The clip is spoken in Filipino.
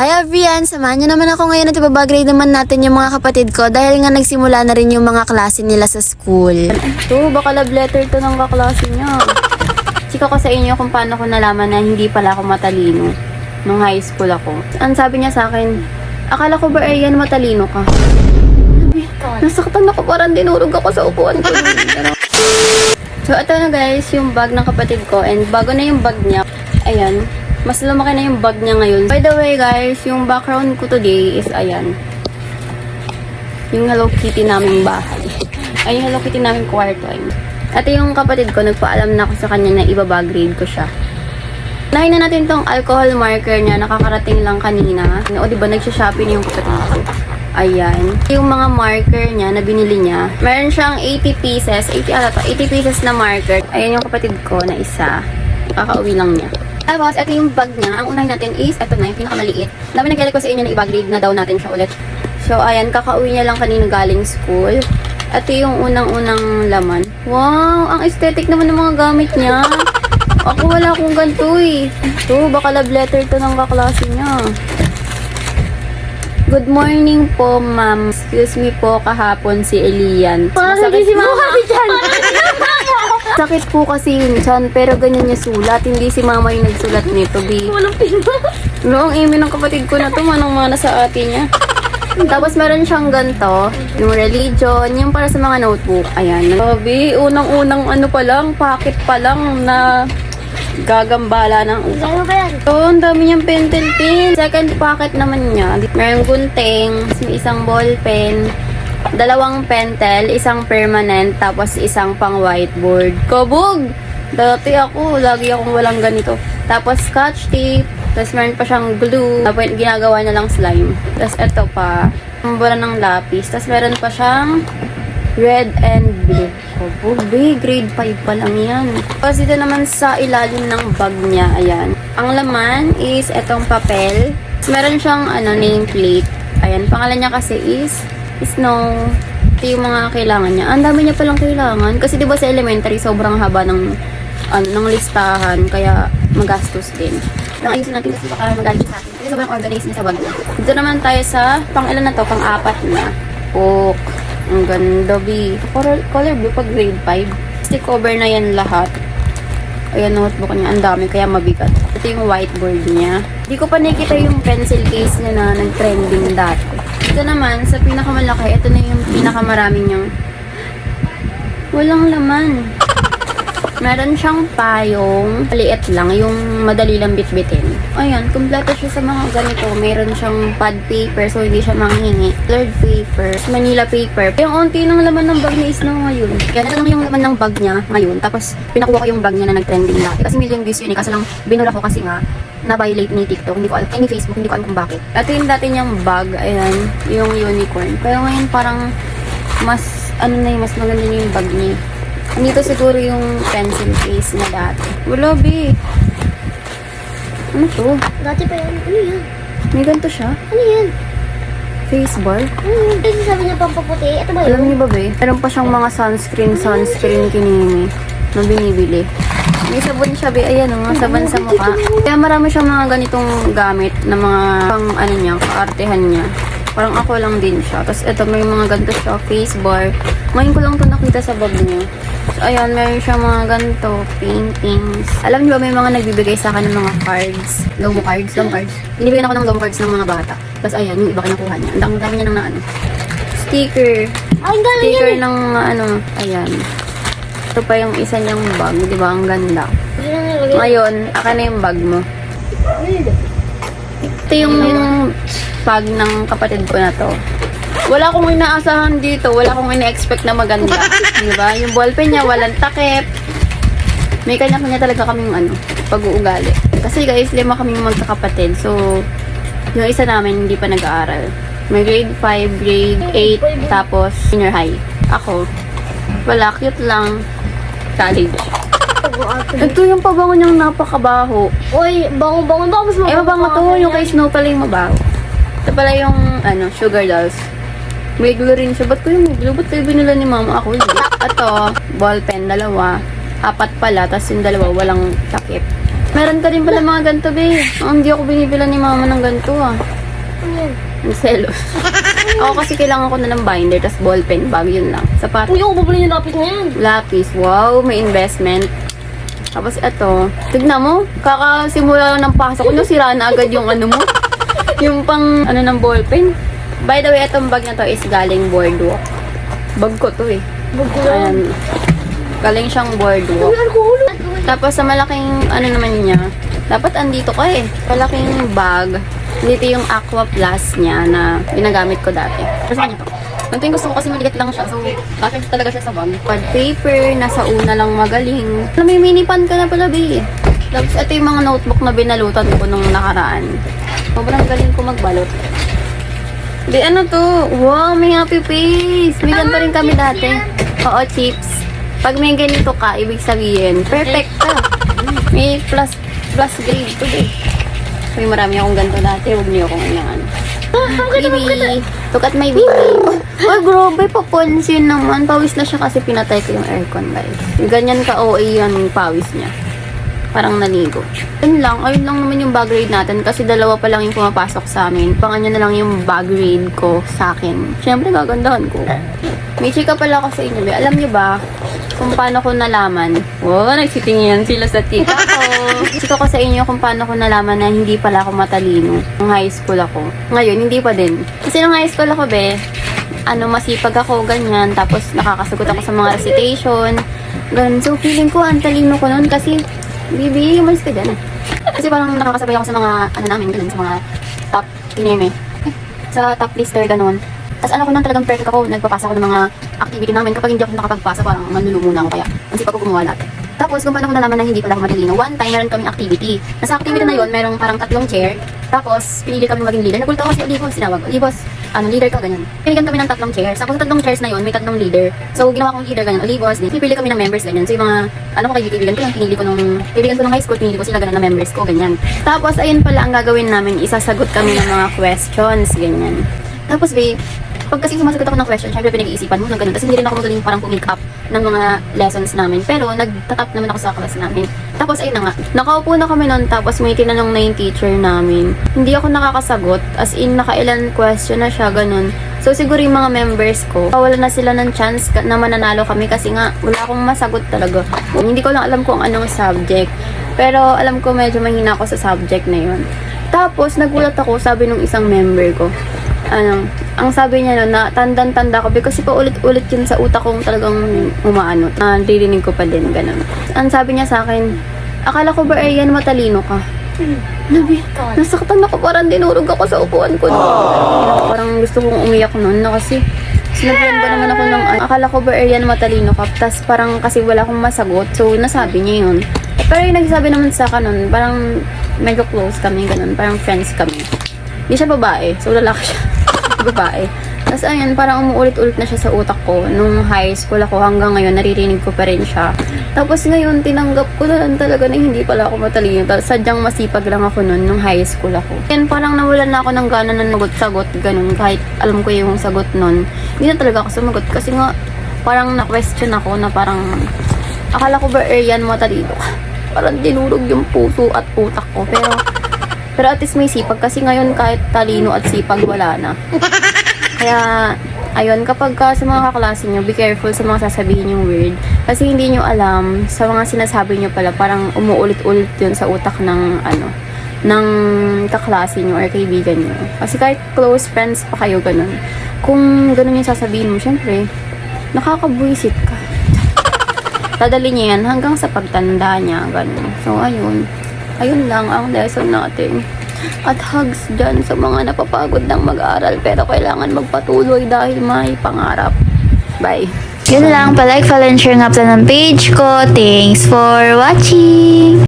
Hi everyone! Samahan niyo naman ako ngayon at ibabagrade naman natin yung mga kapatid ko dahil nga nagsimula na rin yung mga klase nila sa school. To, baka love letter to ng kaklase niya. Chika ko sa inyo kung paano ko nalaman na hindi pala ako matalino nung high school ako. Ang sabi niya sa akin, akala ko ba Arian matalino ka? Nasaktan ako parang dinurog ako sa upuan ko. so, ito na guys, yung bag ng kapatid ko and bago na yung bag niya. Ayan, mas lumaki na yung bag niya ngayon. By the way guys, yung background ko today is ayan. Yung Hello Kitty naming bahay. Ay, yung Hello Kitty naming kwarto. Ay. At yung kapatid ko, nagpaalam na ako sa kanya na ibaba grade ko siya. Nahin na natin tong alcohol marker niya, nakakarating lang kanina. O, di ba, nagsha-shopping yung kapatid ko. Ayan. Yung mga marker niya na binili niya, meron siyang 80 pieces, 80 ata to, 80 pieces na marker. Ayan yung kapatid ko na isa. Kakauwi lang niya. Tapos, ito yung bag niya. Ang unahin natin is, ito na, yung pinakamaliit. Dami nag ko sa inyo na i-bag na daw natin siya ulit. So, ayan, kakauwi niya lang kanina galing school. Ito yung unang-unang laman. Wow, ang aesthetic naman ng mga gamit niya. Ako wala akong ganito eh. Ito, baka love letter to ng kaklase niya. Good morning po, ma'am. Excuse me po, kahapon si Elian. Masakit si mama. Sakit po kasi yun chan, pero ganyan niya sulat. Hindi si mama yung nagsulat nito, B. Walang pino. No, ang imi ng kapatid ko na to, manang-mana sa ate niya. Tapos meron siyang ganito, yung religion, yung para sa mga notebook. Ayan. Sabi, unang-unang ano pa lang, packet pa lang na gagambala ng utak. Gano'n ba yan? Ang dami niyang pentel pin. Second packet naman niya. Merong gunting, may isang ball pen, dalawang pentel, isang permanent, tapos isang pang whiteboard. Kabog! Dati ako, lagi akong walang ganito. Tapos scotch tape, tapos meron pa siyang glue, tapos ginagawa niya lang slime. Tapos eto pa, bura ng lapis. Tapos meron pa siyang red and blue. Kabog, be, grade 5 pa lang yan. Tapos dito naman sa ilalim ng bag niya, ayan. Ang laman is etong papel. Meron siyang ano, nameplate. Ayan, pangalan niya kasi is Snow. Ito yung mga kailangan niya. Ang dami niya palang kailangan. Kasi di ba sa elementary, sobrang haba ng, ano, ng listahan. Kaya magastos din. Nang ayusin natin kasi baka magalit sa atin. Kasi sobrang organized niya sa bag. Dito naman tayo sa pang ilan na to, pang apat na. Book. Ang ganda, B. Color, color blue pag grade 5. Stick cover na yan lahat. Ayan, notebook niya. Ang dami, kaya mabigat. Ito yung whiteboard niya. Hindi ko pa nakikita yung pencil case niya na nag-trending dati. Ito naman, sa pinakamalaki, ito na yung pinakamaraming niyang walang laman. Meron siyang payong, maliit lang, yung madali lang bitbitin. Ayan, kumpleto siya sa mga ganito. Meron siyang pad paper, so hindi siya manghingi. Colored paper, Manila paper. Yung unti ng laman ng bag niya is na ngayon. Kaya ito lang yung laman ng bag niya ngayon. Tapos, pinakuha ko yung bag niya na nag-trending laki. Kasi million views yun eh. Kaso lang, binura ko kasi nga, na-violate ni TikTok. Hindi ko alam, any Facebook, hindi ko alam kung bakit. Ito yung dati niyang bag, ayan, yung unicorn. Pero ngayon parang, mas, ano na yung, mas maganda na yung bag niya. Dito siguro yung pencil case na dati. Wala, B. Ano to? Dati pa yan. Ano yan? May ganito siya? Ano yan? Face bar? Ano yan? Kasi sabi niya pampaputi. Ito ba Alam yun? niyo ba, be? Meron pa siyang mga sunscreen, sunscreen kinini na binibili. May sabon siya, be. Ayan, oh, sabon sa mukha. Kaya marami siyang mga ganitong gamit na mga pang, ano niya, kaartehan niya. Parang ako lang din siya. Tapos ito, may mga ganito siya, face bar. Ngayon ko lang ito nakita sa bag niya. So, ayan, meron siya mga ganito, paintings. Alam niyo ba, may mga nagbibigay sa akin ng mga cards. Lomo cards, lomo cards. Binibigyan ako ng lomo cards ng mga bata. Tapos ayan, yung iba kinukuha niya. Ang dami niya ng na, ano. Sticker. Ay, galing Sticker ng ano, ayan. Ito pa yung isa niyang bag, di ba? Ang ganda. Ngayon, akin na yung bag mo. Ito yung bag ng kapatid ko na to. Wala akong inaasahan dito. Wala akong ina-expect na maganda. di ba? Yung ballpen niya, walang takip. May kanya-kanya talaga kaming ano, pag-uugali. Kasi guys, lima kaming magkakapatid. So, yung isa namin hindi pa nag-aaral. May grade 5, grade 8, tapos senior high. Ako, wala, cute lang. College. Ito yung pabango niyang napakabaho. Uy, bango-bango. Baka mas Eh, mabango to. Yung kay Snow pala yung mabaho. Ito pala yung, ano, sugar dolls. May glue rin siya. Ba't ko yung may glue? Ba't kayo binila ni mama? Ako hindi. Ito, ball pen, dalawa. Apat pala, tapos yung dalawa, walang takip. Meron ka rin pala mga ganito, be. Oh, hindi ako binibila ni mama ng ganito, ah. Ano? Ang selos. ako kasi kailangan ko na ng binder, tas ballpen, bag, yun lang. Sapat. Hindi ako babali yung lapis na yan. Lapis, wow, may investment. Tapos ito, tignan mo, kakasimula lang ng pasok ko, sira na agad yung ano mo. Yung pang, ano ng ballpen. By the way, itong bag na to is galing boardwalk. Bag ko to eh. Bag ko. Ayan. Galing siyang boardwalk. Tapos sa malaking ano naman niya, dapat andito ka eh. Malaking bag. Dito yung Aqua Plus niya na ginagamit ko dati. Pero sa kanya to. Ang gusto ko kasi maligat lang siya. So, bakit talaga siya sa bag? Pad paper, nasa una lang magaling. May mini pan ka na pala, be. Tapos ito yung mga notebook na binalutan ko nung nakaraan. Sobrang galing ko magbalot. Di ano to? Wow, may happy face. May ganito rin kami dati. Oo, chips. Pag may ganito ka, ibig sabihin, perfect ka. May plus plus grade to eh. May marami akong ganito dati. Huwag niyo akong inangan. Baby, look at my baby. Ay, grabe, papons yun naman. Pawis na siya kasi pinatay ko yung aircon, guys. Ganyan ka OA yan yung pawis niya. Parang naligo. Yun lang, ayun lang naman yung bag grade natin kasi dalawa pa lang yung pumapasok sa amin. Panganyo na lang yung bag grade ko sa akin. Siyempre, gagandahan ko. May chika pala ako sa inyo. be. Alam niyo ba kung paano ko nalaman? Oh, nagsitingin sila sa tika ko. Chika ko sa inyo kung paano ko nalaman na hindi pala ako matalino nung high school ako. Ngayon, hindi pa din. Kasi nung high school ako, be, ano, masipag ako, ganyan. Tapos, nakakasagot ako sa mga recitation. Ganun. So, feeling ko, ang talino ko noon kasi, Bibi, umalis ka dyan. Kasi parang nakakasabay ako sa mga, ano namin, ganun, sa mga top tineme. Sa top lister, ganun. Tapos ano ko nang talagang perfect ako, nagpapasa ako ng mga activity namin. Kapag hindi ako nakapagpasa, parang manlulumo na ako kaya. Ang sipag ko gumawa lahat. Tapos kung paano ko nalaman na hindi pala ako matalino, one time meron kaming activity. Nasa activity na yon merong parang tatlong chair. Tapos pinili kami maging leader. Nagulto ako si Olivos, sinawag. Olivos, ano, leader ka, ganyan. Pinigyan kami ng tatlong chairs. Tapos sa tatlong chairs na yon may tatlong leader. So ginawa kong leader, ganyan. Olivos, din. Pipili kami ng members, ganyan. So yung mga, ano ko kaibigan ko, yung pinili ko nung, kaibigan ko nung high school, pinili ko sila ganun na members ko, ganyan. Tapos ayun pala ang gagawin namin, isasagot kami ng mga questions, ganyan. Tapos babe, pag kasi sumasagot ako ng question, syempre pinag-iisipan mo na ganun. Tapos hindi rin ako magaling parang pumick up ng mga lessons namin. Pero nagtatap naman ako sa class namin. Tapos ayun na nga, nakaupo na kami noon tapos may tinanong na yung teacher namin. Hindi ako nakakasagot, as in nakailan question na siya, ganun. So siguro yung mga members ko, wala na sila ng chance na mananalo kami kasi nga wala akong masagot talaga. Hindi ko lang alam kung anong subject. Pero alam ko medyo mahina ako sa subject na yun. Tapos nagulat ako, sabi nung isang member ko, ano, ang sabi niya no, na tandang-tanda ko because pa ulit-ulit yun sa utak kong talagang umaano. Uh, dirinig ko pa din, ganun. Ang sabi niya sa akin, akala ko ba yan matalino ka? Nabi, nasaktan ako, parang dinurog ako sa upuan ko. Parang gusto kong umiyak noon na kasi sinabihan ba naman ako ng, akala ko ba yan matalino ka? Tapos parang kasi wala akong masagot, so nasabi niya yun. Pero yung nagsabi naman sa akin nun, parang medyo close kami, ganun, parang friends kami. Hindi siya babae, so lalaki siya. Babae. Tapos ayun, parang umuulit-ulit na siya sa utak ko. Nung high school ako hanggang ngayon, naririnig ko pa rin siya. Tapos ngayon, tinanggap ko na lang talaga na hindi pala ako matalino. Sadyang masipag lang ako nun, nung high school ako. And parang nawalan na ako ng gana na nagot-sagot, ganun. Kahit alam ko yung sagot nun. Hindi na talaga ako sumagot. Kasi nga, parang na-question ako na parang, akala ko ba, yan matalino ka? Parang dinurog yung puso at utak ko. Pero, pero at least may sipag kasi ngayon kahit talino at sipag wala na. Kaya, ayun, kapag ka sa mga kaklase nyo, be careful sa mga sasabihin yung word. Kasi hindi nyo alam, sa mga sinasabi nyo pala, parang umuulit-ulit yun sa utak ng, ano, ng kaklase nyo or kaibigan nyo. Kasi kahit close friends pa kayo, ganun. Kung ganun yung sasabihin mo, syempre, nakakabwisit ka. Dadali niya yan hanggang sa pagtanda niya, ganun. So, ayun. Ayun lang ang lesson natin. At hugs dyan sa mga napapagod ng mag-aaral pero kailangan magpatuloy dahil may pangarap. Bye. Yun lang, palike, follow, and share nga pala ng page ko. Thanks for watching!